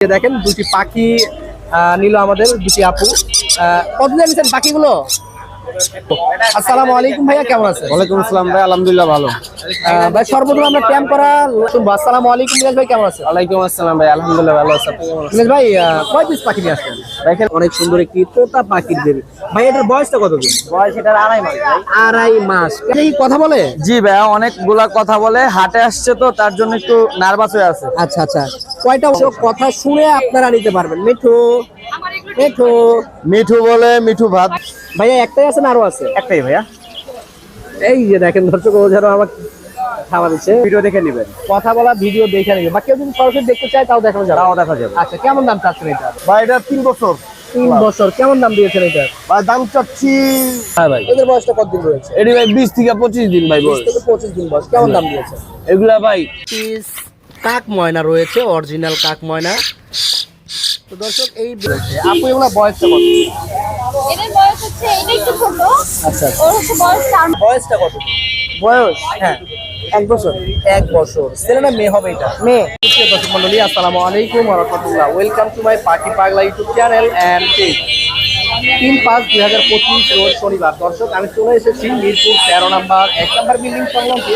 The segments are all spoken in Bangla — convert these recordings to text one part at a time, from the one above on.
দেখেন দুটি পাখি নিল আমাদের দুটি আপু। কতদিন কত দিয়ে পাখিগুলো? আসসালামু আলাইকুম ভাইয়া কেমন আছেন? ওয়ালাইকুম আসসালাম ভাই আলহামদুলিল্লাহ ভালো। ভাই সর্বপ্রথম আমরা ক্যাম্প করা শুনব। আসসালামু আলাইকুম মিরাজ ভাই কেমন আছেন? ওয়ালাইকুম আসসালাম ভাই আলহামদুলিল্লাহ ভালো আছে আছেন? মিরাজ ভাই কয় পিস পাখি নিয়ে আসছেন? দেখেন অনেক সুন্দর একটি তোতা পাখির দেবী। ভাই এটার বয়সটা কত দিন? বয়স এটার আড়াই মাস আড়াই মাস। কি কথা বলে? জি ভাই অনেকগুলা কথা বলে হাটে আসছে তো তার জন্য একটু নার্ভাস হয়ে আছে। আচ্ছা আচ্ছা। কয়টা কথা শুনে আপনারা নিতে পারবেন? মিঠু মিঠু। মিঠু বলে মিঠু ভাত। ভাইয়া একটাই আছে না আরও আছে? একটাই ভাইয়া। এই যে দেখেন দর্শক ও যেন আমাকে খাবার দিচ্ছে। ভিডিও দেখে নেবেন। কথা বলা ভিডিও দেখে নেবে বা কেউ যদি সরাসরি দেখতে চায় তাও দেখানো যাবে। তাও দেখা যাবে। আচ্ছা কেমন দাম চাচ্ছেন এটা ভাই এটা তিন বছর। তিন বছর। কেমন দাম দিয়েছেন এটা ভাই দাম চাচ্ছি হ্যাঁ ভাই। এদের বয়সটা কতদিন রয়েছে? এটি ভাই বিশ থেকে পঁচিশ দিন ভাই বিশ থেকে পঁচিশ দিন বয়স। কেমন দাম দিয়েছে এগুলা ভাই কাক ময়না রয়েছে অরিজিনাল কাক ময়না। তো দর্শক এই আপু এগুলা বয়সটা কত? এদের বয়স হচ্ছে এটা একটু ছোট। আচ্ছা ওর হচ্ছে বয়স চার বয়সটা কত? বয়স? হ্যাঁ। এক বছর। এক বছর। ছেলে না মেয়ে হবে এটা? মেয়ে। দর্শক মন্ডলী আসসালামু আলাইকুম রহমতুল্লাহ। ওয়েলকাম টু মাই পাখি পাগলা ইউটিউব চ্যানেল অ্যান্ড পেজ তিন পাঁচ দুই হাজার পঁচিশ রোজ শনিবার। দর্শক, আমি চলে এসেছি মিরপুর তেরো নাম্বার, এক নাম্বার বিল্ডিং সংলগ্ন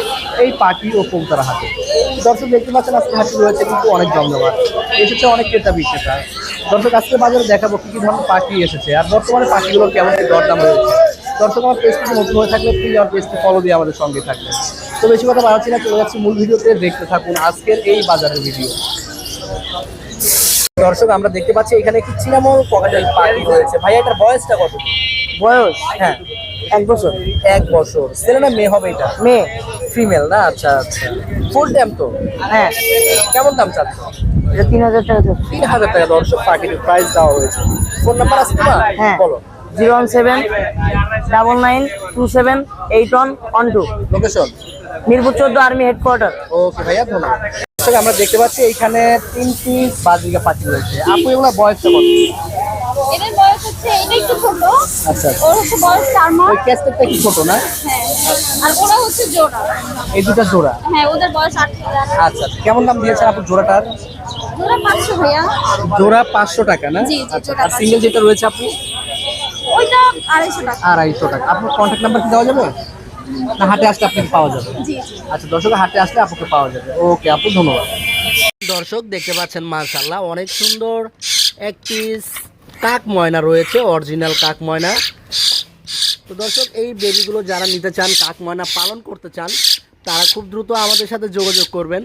এই পাখি ও কৌতারা হাটে। দর্শক, দেখতে পাচ্ছেন, আজকে হাটে রয়েছে কিন্তু অনেক জমজমাট। এসেছে অনেক ক্রেতা বিক্রেতা। দর্শক, আজকে বাজারে দেখাবো কি কি ধরনের পাখি এসেছে আর বর্তমানে পাখিগুলোর কেমন কি দরদাম রয়েছে। দর্শক, আমার পেজটি নতুন হয়ে থাকলে প্লিজ আমার পেজটি ফলো দিয়ে আমাদের সঙ্গে থাকবেন। তো বেশি কথা বাড়াচ্ছি না, চলে যাচ্ছি মূল ভিডিওতে। দেখতে থাকুন আজকের এই বাজারের ভিডিও দর্শক আমরা দেখতে পাচ্ছি এখানে একটি চিনামল পকেটেল পাখি রয়েছে। ভাই এটার বয়সটা কত? বয়স? হ্যাঁ। এক বছর। এক বছর। ছেলে না মেয়ে হবে এটা? মেয়ে। ফিমেল না? আচ্ছা আচ্ছা। ফুল টাইম তো? হ্যাঁ। কেমন দাম চাচ্ছ? এটা তিন হাজার টাকা তিন হাজার টাকা দর্শক পাখিটির প্রাইস দেওয়া হয়েছে। ফোন নাম্বার আছে তোমার? হ্যাঁ। বলো। Zero one seven double nine two seven eight one one two. Location Mirpur চোদ্দ আর্মি হেডকোয়ার্টার। ওকে ভাইয়া ধন্যবাদ। আমরা দেখতে পাচ্ছি এখানে তিন পিস বাজরিকা পাখি রয়েছে। আপু এগুলো বয়সটা কত? এদের বয়স হচ্ছে এটা একটু ছোট। আচ্ছা ওর হচ্ছে বয়স চার মাস। ওই ক্যাস্টেটটা কি ছোট না? হ্যাঁ আর ওরা হচ্ছে জোড়া। এই দুটা জোড়া? হ্যাঁ ওদের বয়স আট আচ্ছা আচ্ছা। কেমন দাম দিয়েছেন আপু জোড়াটার? জোড়া পাঁচশো ভাইয়া। জোড়া টাকা না? আচ্ছা আর সিঙ্গেল যেটা রয়েছে আপু? ওইটা আড়াইশো টাকা। আড়াইশো টাকা। আপনার কন্ট্যাক্ট নাম্বার কি দেওয়া যাবে? না হাটে আসলে আপনাকে পাওয়া যাবে। আচ্ছা দর্শক হাটে আসলে আপনাকে পাওয়া যাবে। ওকে আপু ধন্যবাদ। দর্শক দেখতে পাচ্ছেন মার্শাল্লাহ অনেক সুন্দর এক পিস কাক ময়না রয়েছে অরিজিনাল কাক ময়না। তো দর্শক এই বেবিগুলো যারা নিতে চান কাক ময়না পালন করতে চান তারা খুব দ্রুত আমাদের সাথে যোগাযোগ করবেন।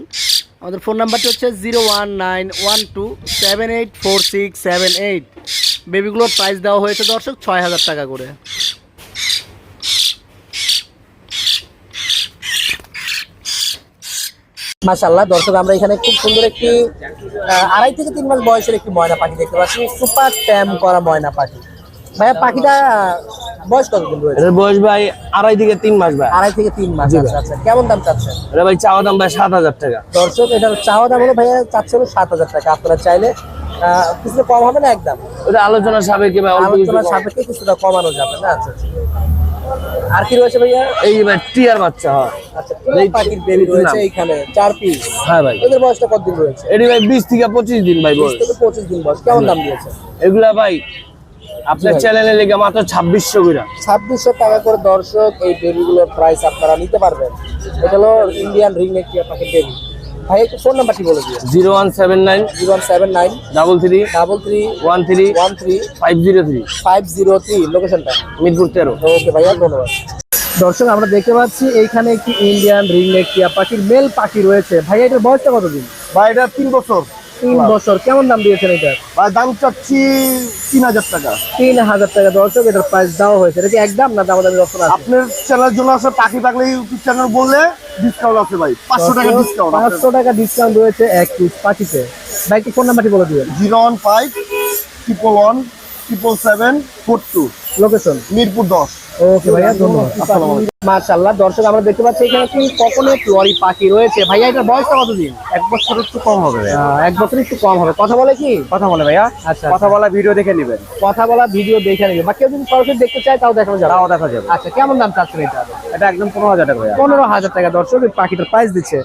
আমাদের ফোন নাম্বারটি হচ্ছে zero one nine one two seven eight four six seven eight বেবিগুলোর price দেওয়া হয়েছে দর্শক ছয় হাজার টাকা করে। মাশাল্লাহ দর্শক আমরা এখানে খুব সুন্দর একটি আড়াই থেকে তিন মাস বয়সের একটি ময়না পাখি দেখতে পাচ্ছি সুপার ট্যাম করা ময়না পাখি। ভাইয়া পাখিটা বয়স কতদিন রয়েছে? বয়স ভাই আড়াই থেকে তিন মাস ভাই। আড়াই থেকে তিন মাস আচ্ছা আচ্ছা কেমন দাম চাচ্ছেন? এটা ভাই চাওয়া দাম ভাই সাত হাজার টাকা। দর্শক এটার চাওয়া দাম হলো ভাইয়া চাচ্ছে হলো সাত হাজার টাকা। আপনারা চাইলে আহ, কিছুটা কম হবে না একদম। ওটা আলোচনার সাপেক্ষে ভাই অল্প কিছু আলোচনার সাপেক্ষে কিছুটা কমানো যাবে না আচ্ছা আচ্ছা। আর কি রয়েছে ভাইয়া? এই ভাই টিয়ার বাচ্চা হয়। আচ্ছা পাখির বেবি রয়েছে এইখানে চার পিস হ্যাঁ ভাই। এদের বয়সটা কতদিন রয়েছে? এটি ভাই বিশ থেকে পঁচিশ দিন ভাই বয়স। থেকে পঁচিশ দিন বয়স। কেমন দাম দিয়েছে? এগুলা ভাই আপনার চ্যানেলে লেগে মাত্র ছাব্বিশশো করে। ছাব্বিশশো টাকা করে দর্শক এই বেবিগুলোর প্রাইস আপনারা নিতে পারবেন। এটা হলো ইন্ডিয়ান রিং নেক আপনাকে বেবি ভাই একটু ফোন নাম্বারটি বলে zero one seven nine zero one seven nine double three double three one three one three five zero three five zero three লোকেশনটা মিরপুর তেরো। ওকে ভাইয়া ধন্যবাদ। দর্শক আমরা দেখতে পাচ্ছি এইখানে একটি ইন্ডিয়ান রিং নেক টিয়া পাখির মেল পাখি রয়েছে। ভাইয়া এটার বয়সটা কতদিন? ভাই এটা তিন বছর। তিন বছর। কেমন দাম দিয়েছেন এটার দাম চাচ্ছি তিন হাজার টাকা। তিন হাজার টাকা দর্শক এটার প্রাইস দেওয়া হয়েছে। এটা কি একদম না দাম দামি অপশন আপনার চ্যানেলের জন্য আছে পাখি পাগলা ইউটিউব চ্যানেল বললে ডিসকাউন্ট আছে ভাই। পাঁচশো টাকা ডিসকাউন্ট পাঁচশো টাকা ডিসকাউন্ট রয়েছে এক পিস পাখিতে। ভাই কি ফোন নাম্বারটি বলে দিবেন। Zero one five triple one triple seven four two. Location Mirpur দশ। ওকে ভাইয়া ধন্যবাদ। দর্শক আমরা দেখতে পাচ্ছি এখানে কি লরি পাখি রয়েছে। ভাইয়া এটার বয়সটা কতদিন? এক বছর একটু কম হবে এক বছর একটু কম হবে। কথা বলে কি? কথা বলে ভাইয়া। আচ্ছা কথা বলা ভিডিও দেখে নেবেন। কথা বলা ভিডিও দেখে নেবে বা কেউ যদি সরাসরি দেখতে চায় তাও দেখানো যাবে। তাও দেখা যাবে। আচ্ছা কেমন দাম চাচ্ছেন এটা? এটা একদম পনেরো হাজার টাকা ভাইয়া। পনেরো হাজার টাকা। দর্শক পাখিটার প্রাইস দিচ্ছে।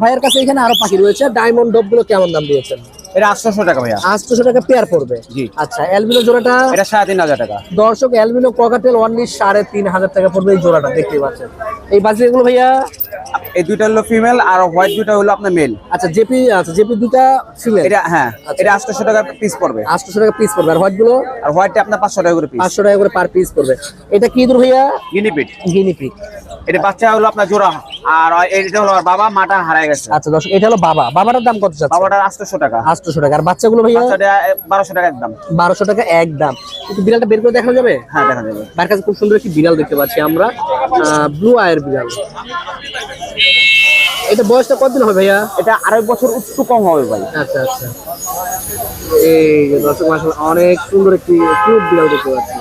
ভাইয়ের কাছে এখানে আরও পাখি রয়েছে। ডায়মন্ড ডবগুলো কেমন দাম দিয়েছেন? এটা টাকা ভাইয়া। আটশোশো টাকা পেয়ার পড়বে। জি। আচ্ছা অ্যালবিনো জোড়াটা? এটা টাকা। দর্শক অ্যালবিনো ককাটেল অনলি সাড়ে তিন হাজার টাকা পড়বে এই জোড়াটা দেখতে পাচ্ছেন। এই বাজিগুলো ভাইয়া এই দুইটা হলো ফিমেল আর হোয়াইট দুইটা হলো আপনার মেল আচ্ছা জেপি আচ্ছা জেপি দুটা ফিমেল এটা হ্যাঁ এটা আটশোশো টাকা পিস পড়বে। আটশোশো টাকা পিস পড়বে। আর হোয়াইটগুলো? আর হোয়াইটটা আপনার পাঁচশো টাকা করে পিস পাঁচশো টাকা করে পার পিস পড়বে। এটা কি দূর ভাইয়া? গিনিপিট গিনিপিক এটা বাচ্চা হলো আপনার জোড়া। আর এটা হলো আর বাবা মাটা হারায় গেছে। আচ্ছা দর্শক এটা হলো বাবা। বাবাটার দাম কত চাচ্ছে বাবাটার আটশোশো টাকা। আটশোশো টাকা। আর বাচ্চাগুলো ভাইয়া? বাচ্চাটা বারোশো টাকা একদম। বারোশো টাকা এক দাম একটু বিড়ালটা বের করে দেখানো যাবে? হ্যাঁ দেখা যাবে। তার কাছে খুব সুন্দর একটি বিড়াল দেখতে পাচ্ছি আমরা। ব্লু আয়ের বিড়াল। এটা বয়সটা কতদিন হবে ভাইয়া? এটা আড়াই বছর একটু কম হবে ভাই। আচ্ছা আচ্ছা। এই দর্শক মাসাল অনেক সুন্দর একটি কিউট বিড়াল দেখতে পাচ্ছি।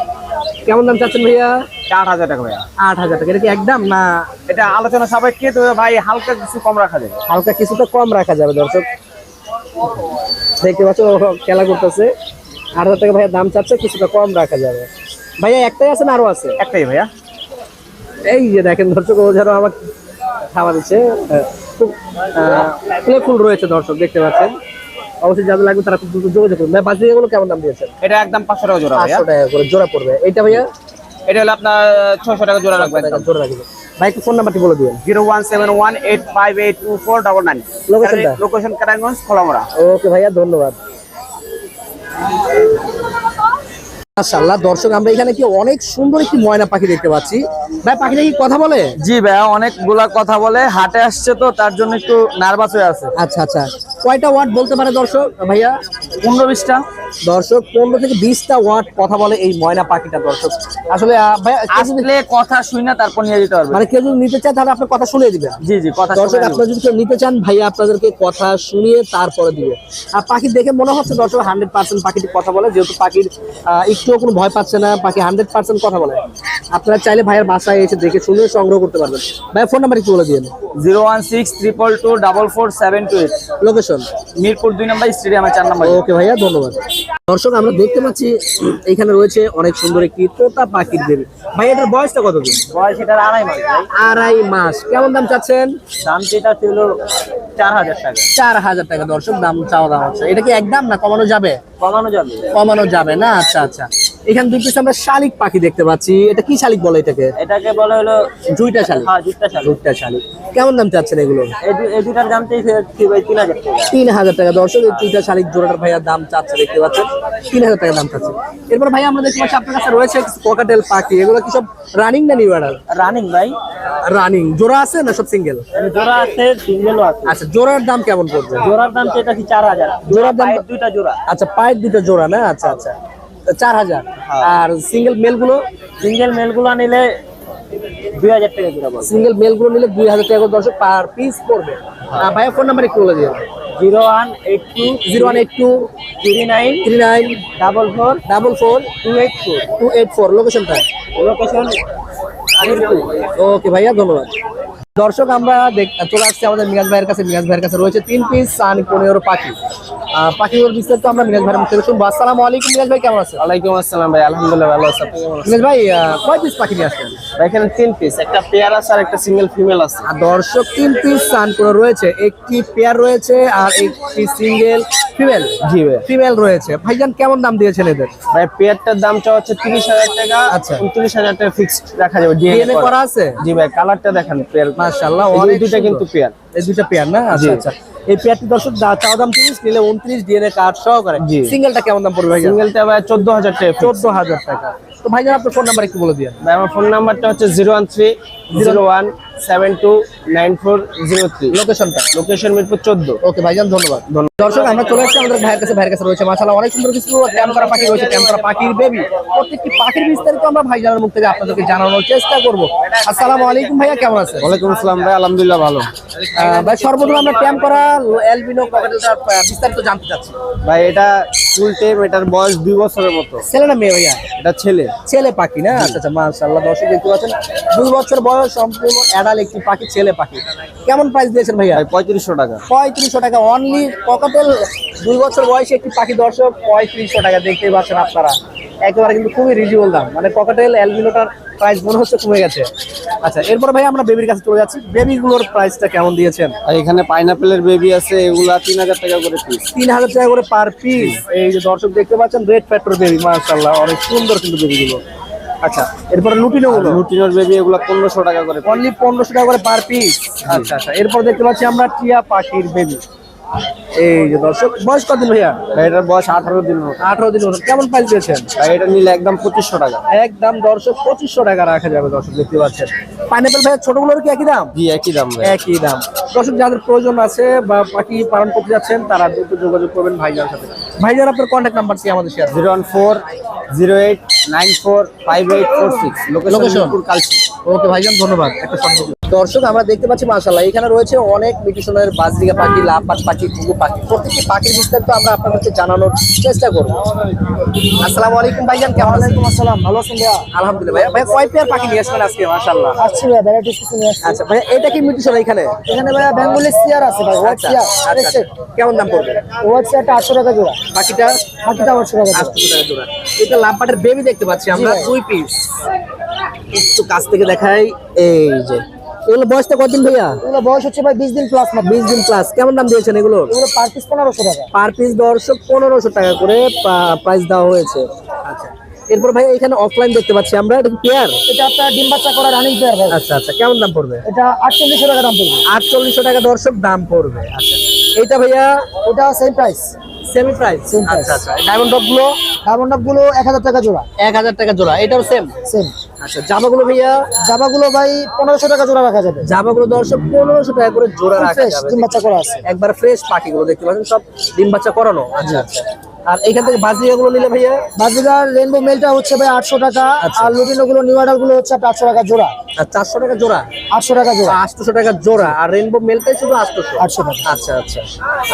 কেমন দাম চাচ্ছেন ভাইয়া? আট হাজার টাকা ভাইয়া। আট হাজার টাকা। এটা কি একদম না? এটা আলোচনা সাপেক্ষে তো ভাই হালকা কিছু কম রাখা যাবে। হালকা কিছুটা কম রাখা যাবে দর্শক। দেখতে পাচ্ছ খেলা করতেছে। আট হাজার টাকা ভাইয়া দাম চাচ্ছে কিছুটা কম রাখা যাবে। ভাইয়া একটাই আছে না আরও আছে? একটাই ভাইয়া। এই যে দেখেন দর্শক ও যেন আমাকে খাওয়া দিচ্ছে। খুব প্লেফুল রয়েছে দর্শক দেখতে পাচ্ছেন। অবশ্যই যাদের লাগবে তারা খুব দ্রুত যোগাযোগ করুন। ভাই বাজি এগুলো কেমন দাম দিয়েছেন? এটা একদম পাঁচশো টাকা জোড়া পাঁচশো টাকা করে জোড়া পড়বে। এইটা ভাইয়া? এটা হলো আপনার ছয়শো টাকা জোড়া জোড়া রাখবে ভাই একটু ফোন নাম্বারটি বলে দিবেন। Zero one seven one eight five eight two four double nine. Location okay ভাইয়া ধন্যবাদ। মাশাআল্লাহ দর্শক আমরা এখানে কি অনেক সুন্দর একটি ময়না পাখি দেখতে পাচ্ছি। ভাই পাখিটা কি কথা বলে? জি ভাইয়া অনেকগুলা কথা বলে হাটে আসছে তো তার জন্য একটু নার্ভাস হয়ে আছে। আচ্ছা আচ্ছা কয়টা ওয়ার্ড বলতে পারে দর্শক ভাইয়া? পনেরো বিশটা দর্শক পনেরো থেকে বিশটা ওয়ার্ড কথা বলে এই ময়না পাখিটা দর্শক। আসলে আহ, ভাইয়া কেউ যদি- আসলে কথা শুই না তারপর নিয়ে যেতে পারবে। মানে কেউ যদি নিতে চায় তাহলে আপনার কথা শুনিয়ে দিবেন। জি জি কথা দর্শক আপনারা যদি কেউ নিতে চান ভাইয়া আপনাদেরকে কথা শুনিয়ে তারপরে দিবে। আর পাখি দেখে মনে হচ্ছে দর্শক হান্ড্রেড পার্সেন্ট পাখিটি কথা বলে যেহেতু পাখির একটুও কোনো ভয় পাচ্ছে না বাকি হান্ড্রেড পার্সেন্ট কথা বলে। আপনারা চাইলে ভাইয়ের বাসায় এসে দেখে শুনে সংগ্রহ করতে পারবেন। ভাইয়ের ফোন নাম্বার একটু বলে দিন zero one six triple two double four seven two eight location Mirpur দুই নম্বর স্টেডিয়ামে চার নম্বর। ওকে ভাইয়া ধন্যবাদ। দর্শক আমরা দেখতে পাচ্ছি এখানে রয়েছে অনেক সুন্দর একটি তোতা পাখির দেবী। ভাই এটার বয়সটা কত দিন বয়স এটার আড়াই মাস আড়াই মাস। কেমন দাম চাচ্ছেন? দাম যেটা ছিল চার হাজার টাকা। চার হাজার টাকা দর্শক দাম চাওয়া দাম হচ্ছে। এটা কি একদম না কমানো যাবে? কমানো যাবে। কমানো যাবে না? আচ্ছা আচ্ছা। এখানে দুই পিস আমরা শালিক পাখি দেখতে পাচ্ছি। এটা কি শালিক বলে এটাকে? এটাকে বলা হলো দুইটা শালিক। হ্যাঁ জুটটা শাল দুইটা শালিক। কেমন দাম চাচ্ছেন এগুলো? এই দুটার দাম চাইছে ভাই তিন হাজার টাকা। তিন হাজার টাকা। দর্শক এই দুইটা শালিক জোড়াটার ভাইয়া দাম চাচ্ছে দেখতে পাচ্ছেন? তিন হাজার টাকা দাম চাচ্ছে। এরপর ভাইয়া আমরা দেখতে পাচ্ছি আপনার কাছে রয়েছে পকাটেল পাখি। এগুলো কি সব রানিং না নিউ অর্ডার রানিং ভাই। রানিং জোড়া আছে না সব সিঙ্গেল জোড়া আছে সিঙ্গেলও আছে। আচ্ছা জোড়ার দাম কেমন পড়বে? জোড়ার দাম চাইটা কি চার হাজার। জোড়ার দাম- দুইটা জোড়া। আচ্ছা পায়ের দুটো জোড়া না? আচ্ছা আচ্ছা। চার হাজার আর সিঙ্গেল মেলগুলো সিঙ্গেল মেলগুলো নিলে দুই হাজার টাকা সিঙ্গেল মেলগুলো নিলে দুই হাজার টাকা করে দর্শক পার পিস পড়বে। আর ভাইয়া ফোন নাম্বার একটু বলে দিন zero one eight two zero one eight two three nine three nine double four double four two eight four. Two eight four. লোকেশনটা লোকেশন ওকে ভাইয়া ধন্যবাদ। দর্শক আমরা চলে আসছি আমাদের মিরাজ ভাইয়ের কাছে। মিরাজ ভাইয়ের কাছে রয়েছে তিন পিস সান পনেরো পাখি। পাখিগুলোর বিস্তারিত আমরা মিরাজ ভাইয়ের থেকে শুনব আসসালামু আলাইকুম মিরাজ ভাই কেমন আছেন? ওয়ালাইকুম আসসালাম ভাই আলহামদুলিল্লাহ ভালো আছে আছেন? মিরাজ ভাই কয় পিস পাখি নিয়ে আসছেন ভাই, এখানে তিন পিস একটা পেয়ার আছে আর একটা সিঙ্গেল ফিমেল আছে। আর দর্শক তিন পিস সান করে রয়েছে। একটি পেয়ার রয়েছে আর একটি সিঙ্গেল ফিমেল জি ভাই ফিমেল রয়েছে। ভাইজান কেমন দাম দিয়েছেন এদের? ভাই পেয়ারটার দামটা হচ্ছে তিরিশ হাজার টাকা। আচ্ছা। উনত্রিশ হাজার টাকা ফিক্সড রাখা যাবে ডিএনএ করা। আছে? জি ভাই কালারটা দেখেন পেয়ার। মাশাআল্লাহ অনেক দুটো কিন্তু পেয়ার। এই দুটো পেয়ার না? আচ্ছা আচ্ছা। এই পেয়ারটি দর্শক চাওয়া দাম তিরিশ নিলে উনত্রিশ ডিএনএ কার্ড সহকারে। সিঙ্গেলটা কেমন দাম পড়বে সিঙ্গেলটা ভাই চোদ্দ হাজার টাকা। চোদ্দ হাজার টাকা। তো ভাইজান আপনার ফোন নাম্বার একটু বলে দিয়ে ভাই আমার ফোন নাম্বারটা হচ্ছে zero one three zero one seven two nine four zero three. লোকেশনটা লোকেশন মিরপুর চোদ্দ। ওকে ভাইজান ধন্যবাদ। দর্শক আমরা চলে আসছি আমাদের ভাইয়ের কাছে ভাইয়ের কাছে রয়েছে মাশাআল্লাহ অনেক সুন্দর কিছু। ট্যাম্পারা পাখি রয়েছে ট্যাম্পারা পাখির বেবি প্রত্যেকটি পাখির বিস্তারিত আমরা ভাইজানের মুখ থেকে আপনাদেরকে জানানোর চেষ্টা করব। আসসালামু আলাইকুম ভাইয়া কেমন আছেন? ওয়ালাইকুম আসসালাম ভাই আলহামদুলিল্লাহ ভালো। আহ, ভাই সর্বপ্রথম আমরা ট্যাম্প করা অ্যালবিনো ককাটেলটার বিস্তারিত জানতে চাচ্ছি। ভাই এটা ফুল মেটার এটার বয়স দুই বছরের মতো। ছেলে না মেয়ে ভাইয়া? এটা ছেলে। ছেলে পাখি না? আচ্ছা আচ্ছা মাশাআল্লাহ দর্শক দেখতে পাচ্ছেন দুই বছর বয়স সম্পূর্ণ অ্যাডাল একটি পাখি ছেলে পাখি। কেমন প্রাইস দিয়েছেন ভাইয়া? পঁয়ত্রিশশো টাকা। পঁয়ত্রিশশো টাকা অনলি ককাটেল দুই বছর বয়সে একটি পাখি দর্শক পঁয়ত্রিশশো টাকা দেখতেই পাচ্ছেন আপনারা। একেবারে কিন্তু খুবই রিজনেবল দাম। মানে ককাটেল অ্যালবিনোটার প্রাইস মনে হচ্ছে কমে গেছে। আচ্ছা এরপর ভাই আমরা বেবির কাছে চলে যাচ্ছি। বেবিগুলোর প্রাইসটা কেমন দিয়েছেন? আর এখানে পাইনাপেলের বেবি আছে এগুলা তিন হাজার টাকা করে পিস তিন হাজার টাকা করে পার পিস এই যে দর্শক দেখতে পাচ্ছেন রেড ফ্যাক্টর বেবি মাশাআল্লাহ অনেক সুন্দর কিন্তু বেবিগুলো আচ্ছা এরপরে লুটিনো গুলো? রুটিনের বেবি এগুলা পনেরোশো টাকা করে। অনলি পনেরোশো টাকা করে পার পিস আচ্ছা আচ্ছা এরপর দেখতে পাচ্ছি আমরা টিয়া পাখির বেবি এই যে দর্শক বয়স কত দিন ভাইয়া? এটার বয়স আঠারো দিন আঠারো দিন হলো। কেমন প্রাইস দিয়েছেন? এটা নিলে একদম পঁচিশশো টাকা। একদম দর্শক পঁচিশশো টাকা রাখা যাবে দর্শক দেখতে পাচ্ছেন। পাইনাপেল ভাইয়া ছোটগুলোর কি একই দাম? জি একই দাম একই দাম। দর্শক যাদের প্রয়োজন আছে বা পাখি পালন করতে যাচ্ছেন তারা দ্রুত যোগাযোগ করবেন ভাইজানের সাথে। ভাইজান আপনার কন্ট্যাক্ট নাম্বার কি আমাদের share zero one four zero eight nine four five eight four six? Location Kalshi. Okay ভাইজান ধন্যবাদ। একটা সম্পর্ক দর্শক আমরা দেখতে পাচ্ছি মাশাআল্লাহ এখানে রয়েছে অনেক মিটিশনের বাজরিকা পাখি লাপাট পাখি ঘুঘু পাখি। প্রত্যেকটি পাখির বিস্তারিত আমরা আপনার কাছে জানানোর চেষ্টা করব। আসসালামু আলাইকুম ভাইজান কেমন আছেন? আসসালাম ভালো আছেন ভাইয়া? আলহামদুলিল্লাহ ভাইয়া ভাইয়া কয় পেয়ার পাখি নিয়ে আসলেন আজকে মাশাআল্লাহ? আসছি ভাইয়া ভ্যারাইটিস কিছু নিয়ে আসছি। আচ্ছা ভাইয়া এটা কি মিটিশন এখানে? এখানে ভাইয়া বেঙ্গলি চেয়ার আছে ভাই হোয়াইট আচ্ছা চেয়ার আচ্ছা আচ্ছা। কেমন দাম পড়বে? হোয়াইট চেয়ারটা আটশো টাকা জোড়া। পাখিটা? বাকিটা আটশো টাকা জোড়া। আটশো টাকা জোড়া। এটা লাভবাটের বেবি দেখতে পাচ্ছি আমরা ভাই। দুই পিস একটু কাছ থেকে দেখাই এই যে। এগুলো বয়সটা কতদিন ভাইয়া? এগুলো বয়স হচ্ছে ভাই বিশ দিন প্লাস বিশ দিন প্লাস কেমন দাম দিয়েছেন এগুলো? এগুলো পার পিস পনেরোশো টাকা। পার পিস দর্শক পনেরোশো টাকা করে প্রাইস দেওয়া হয়েছে। আচ্ছা। এরপর ভাই এখানে অফলাইন দেখতে পাচ্ছি আমরা এটা পেয়ার এটা আপনার ডিম বাচ্চা করা রানিং পেয়ার ভাই। আচ্ছা আচ্ছা। কেমন দাম পড়বে? এটা আটচল্লিশশো টাকা দাম পড়বে। আটচল্লিশশো টাকা দর্শক দাম পড়বে। আচ্ছা। এটা ভাইয়া? ওটা same price same price Same price. আচ্ছা আচ্ছা। ডায়মন্ড টপগুলো ডায়মন্ডগুলো এক হাজার টাকা জোড়া। এক হাজার টাকা জোড়া। এটাও সেম সেম আচ্ছা জামাগুলো ভাইয়া? জামাগুলো ভাই পনেরোশো টাকা জোড়া রাখা যাবে। জামাগুলো দর্শক পনেরোশো টাকা করে জোড়া রাখা যাবে। ডিম বাচ্চা করা আছে। একবার ফ্রেশ পাখিগুলো দেখতে পাচ্ছেন সব ডিম বাচ্চা করানো। আচ্ছা আচ্ছা। আর এইখান থেকে বাজিয়াগুলো নিলে ভাইয়া? বাজিগার রেনবো মেলটা হচ্ছে ভাই আটশো টাকা আচ্ছা। আর লুটিনো গুলো নিউ আডালগুলো হচ্ছে আপনার আটশো টাকা জোড়া। আর চারশো টাকা জোড়া? আটশো টাকা জোড়া। আটশোশো টাকা জোড়া আর রেনবো মেলটাই শুধু আটশোশো? আটশো টাকা। আচ্ছা আচ্ছা।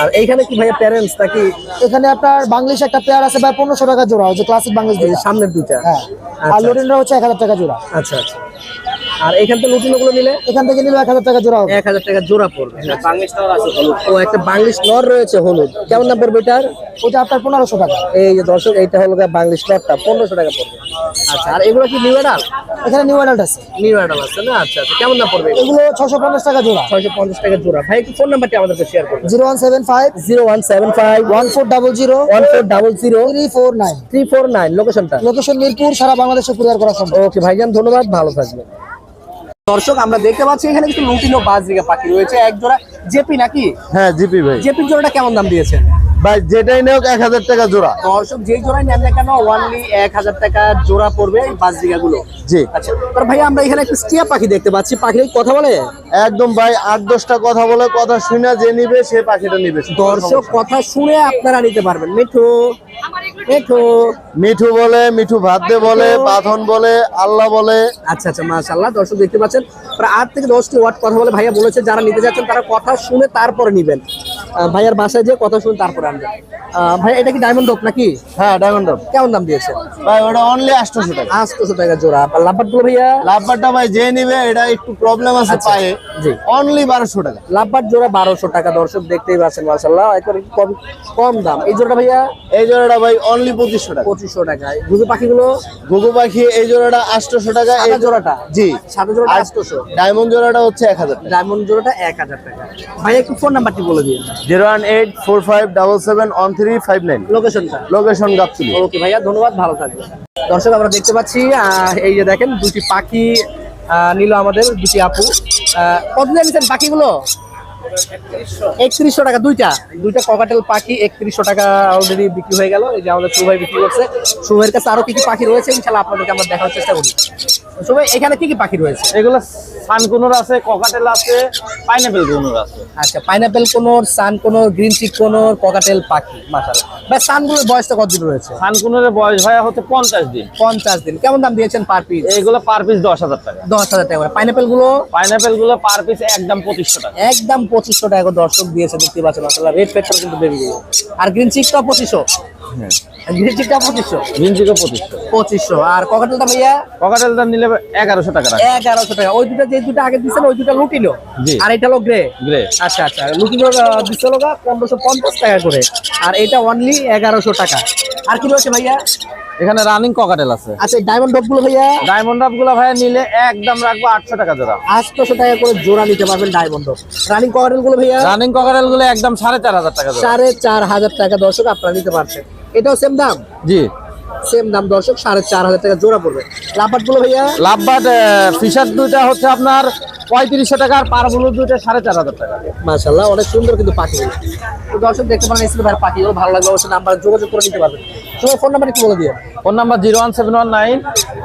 আর এইখানে কি ভাইয়া প্যারেন্টস নাকি? এখানে আপনার বাংলিশ একটা পেয়ার আছে ভাই পনেরোশো টাকা জোড়া হচ্ছে ক্লাসিক বাংলিশ। সামনের দুইটা। হ্যাঁ। আর আচ্ছা লুটিনটা হচ্ছে এক হাজার টাকা জোড়া। আচ্ছা আচ্ছা। আর এখান থেকে নিলে এখান থেকে নিলে এক হাজার টাকা জোড়া হবে। এক হাজার টাকা জোড়া পড়বে। ও একটা বাংলিশ নর রয়েছে হলুদ। কেমন দাম পড়বে এটার? ওটা আপনার পনেরোশো টাকা। এই যে দর্শক এইটা হলো বাংলিশ নরটা পনেরোশো টাকা পড়বে। আচ্ছা আর এগুলো কি নিউ অ্যাডাল এখানে নিউ অ্যাডাল্ট আছে। নিউ অ্যাডাল আছে না? আচ্ছা আচ্ছা কেমন দাম পড়বে এগুলো? ছশো পঞ্চাশ টাকা জোড়া। ছয়শো পঞ্চাশ টাকা জোড়া। ভাই একটু ফোন নাম্বারটি আমাদেরকে শেয়ার করবেন। Zero one seven five zero one seven five one four double zero one four double zero three four nine. Three four nine লোকেশনটা লোকেশন মিরপুর সারা বাংলাদেশে কুরিয়ার করা সম্ভব। ওকে ভাইজান ধন্যবাদ ভালো থাকবেন। দর্শক আমরা দেখতে পাচ্ছি এখানে কিছু লুটিনো বাজরিকা পাখি রয়েছে। এক জোড়া জেপি নাকি? হ্যাঁ জিপি ভাই। জেপির জোড়াটা কেমন দাম দিয়েছেন? ভাই যেটাই নেওক এক হাজার টাকা জোড়া। দর্শক যেই জোড়াই নেন না কেন ওয়ানলি এক হাজার টাকা জোড়া পড়বে এই বাজরিকা গুলো জি। আচ্ছা তার ভাই আমরা এখানে একটা টিয়া পাখি দেখতে পাচ্ছি। পাখির কথা বলে? একদম ভাই আট দশটা কথা বলে কথা শুনে যে নিবে সে পাখিটা নিবে। দর্শক কথা শুনে আপনারা নিতে পারবেন। মিঠু মিঠু। মিঠু বলে মিঠু ভাত বলে পাথন বলে আল্লাহ বলে। আচ্ছা আচ্ছা মাশাআল্লাহ দর্শক দেখতে পাচ্ছেন প্রায় আট থেকে দশটি ওয়াট কথা বলে ভাইয়া বলেছে যারা নিতে যাচ্ছেন তারা কথা শুনে তারপরে নিবেন। ভাইয়ার বাসায় যে কথা শুনে তারপরে আনবেন। ভাই এটা কি ডায়মন্ড ডপ নাকি? হ্যাঁ ডায়মন্ড কেমন দাম দিয়েছে? ভাই ওটা অনলি আটশোশো টাকা। আটশোশো টাকা জোড়া। আর লাভবাটগুলো ভাইয়া? লাভবারটা ভাই যে নিবে এটা একটু প্রবলেম আছে আচ্ছা, পায়ে। জি। অনলি বারোশো টাকা। লাভবাট জোড়া বারোশো টাকা দর্শক দেখতেই পাচ্ছেন মাশাল্লাহ একবার কম কম দাম। এই জোড়াটা ভাইয়া? এই জোড়াটা ভাই অনলি পঁচিশশো টাকা। পঁচিশশো টাকায় বুঝে পাখিগুলো ঘুঘু পাখি এই জোড়াটা আটশোশো টাকা এই জোড়াটা? জি। সাদা জোড়াটা আটশোশো। ডায়মন্ড জোড়াটা হচ্ছে এক হাজার ডায়মন্ড জোড়াটা এক হাজার টাকা। ভাই একটু ফোন নাম্বারটি বলে দিন। Zero one eight four five double seven one three five nine. লোকেশনটা লোকেশন গাবতলি। ওকে ভাইয়া ধন্যবাদ ভালো থাকবেন। দর্শক আমরা দেখতে পাচ্ছি এই যে দেখেন দুটি পাখি নিল আমাদের দুটি আপু। কতদিন কত পাখিগুলো? একত্রিশশো টাকা, দুইটা। দুইটা ককাটেল পাখি একত্রিশশো টাকা অলরেডি বিক্রি হয়ে গেল। এই যে আমাদের সুভাই বিক্রি করছে। সুভাইয়ের কাছে আরও কিছু পাখি রয়েছে ইনশাল্লাহ আপনাদেরকে আমরা দেখার চেষ্টা করি। সুভাই এখানে কি কি পাখি রয়েছে? এগুলো সানকুনুর আছে ককাটেল আছে পাইনাপেল কুনুর আছে। আচ্ছা pineapple conure sun conure green cheek conure cockatiel পাখি মাসাল্লাহ ভাই সানগুলোর বয়সটা কতদিন রয়েছে? সানকুনুরের বয়স ভাইয়া হচ্ছে পঞ্চাশ দিন। পঞ্চাশ দিন। কেমন দাম দিয়েছেন পার পিস? এইগুলো পার পিস দশ হাজার টাকা। দশ হাজার টাকা করে। পাইনাপেলগুলো? পাইনাপেলগুলো পার পিস একদম পঁচিশশো টাকা। একদম পঁচিশশো টাকা দর্শক দিয়েছে দেখতে পাচ্ছেন মাসাল্লাহ রেড পেট্রোল কিন্তু বেবি আর গ্রিন চিকটা পঁচিশশো? গ্রিন চিকটা পঁচিশশো। ভিনচিকো পঁচিশশো। পঁচিশশো। আর ককাটেলটা ভাইয়া ককাটেলটা নিলে এগারোশো টাকা এগারোশো টাকা। ওই দুটো যে দুটো আগে দিচ্ছেন ওই দুটো লুটিলো। আর এটা হলো গ্রে গ্রে আচ্ছা আচ্ছা। লুটিনো দিচ্ছে পনেরোশো পঞ্চাশ টাকা করে। আর এটা অনলি এগারোশো টাকা। আর কি রয়েছে ভাইয়া? এখানে রানিং ককাটেল আছে। আচ্ছা ডায়মন্ডগুলো ভাইয়া? ডায়মন্ড ডাবগুলো ভাইয়া নিলে একদম রাখব আটশো টাকা জোড়া। আটশোশো টাকা করে জোড়া নিতে পারবেন ডায়মন্ড রানিং ককাটেলগুলো ভাইয়া? রানিং ককাটেলগুলো একদম সাড়ে চার হাজার টাকা সাড়ে চার হাজার টাকা দর্শক আপনারা নিতে পারছেন। এটাও সেম দাম? জি। সেম দাম দর্শক সাড়ে চার হাজার টাকা জোড়া পড়বে। লাভবাটগুলো ভাইয়া? লাভবাট ফিশার দুইটা হচ্ছে আপনার পঁয়ত্রিশশো টাকা আর পারবুলো দুইটা সাড়ে চার হাজার টাকা। মাশাল্লাহ অনেক সুন্দর কিন্তু পাখিগুলো তো দর্শক দেখতে পারেন এসে ভাই পাখিগুলো ভালো লাগবে অবশ্যই নাম্বার যোগাযোগ করে নিতে পারবেন। তোমার ফোন নাম্বার একটু বলে দিও। Phone number zero one seven one nine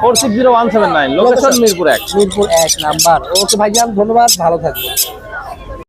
four six zero one seven nine. Location Mirpur এক। মিরপুর এক নাম্বার। ওকে ভাইজান ধন্যবাদ ভালো থাকবেন।